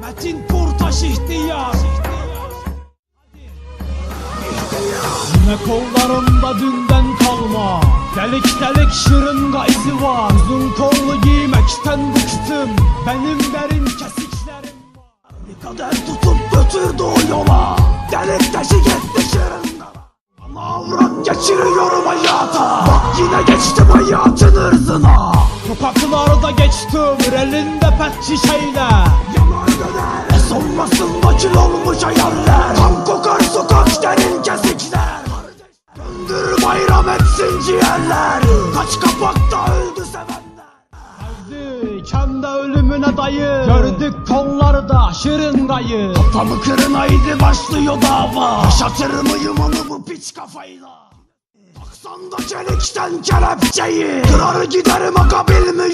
Metin Kurtaş ihtiyar. Yine kollarımda dünden kalma Delik delik şırınga izi var. Uzun kollu giymekten bıktım Benim derin kesiklerim var. Bir kadar tutup götürdü o yola Delik deşik etti şırınga. Ana avrat geçiriyorum hayata Bak yine geçtim hayatın ırzına. Sokaklarda geçtim elinde pet şişeyle Olmasın vakil olmuş hayaller. Kan kokar sokak derin kesikler Döndür bayram etsin ciğerler. Kaç kapakta öldü sevenler. Kendi ölümüne dayı. Gördük kollarda şırıngayı. Kafamı kırın haydi başlıyor dava. Yaşatır mıyım onu bu piç kafayla? Taksan da çelikten kelepçeyi. Kırar giderim aga beni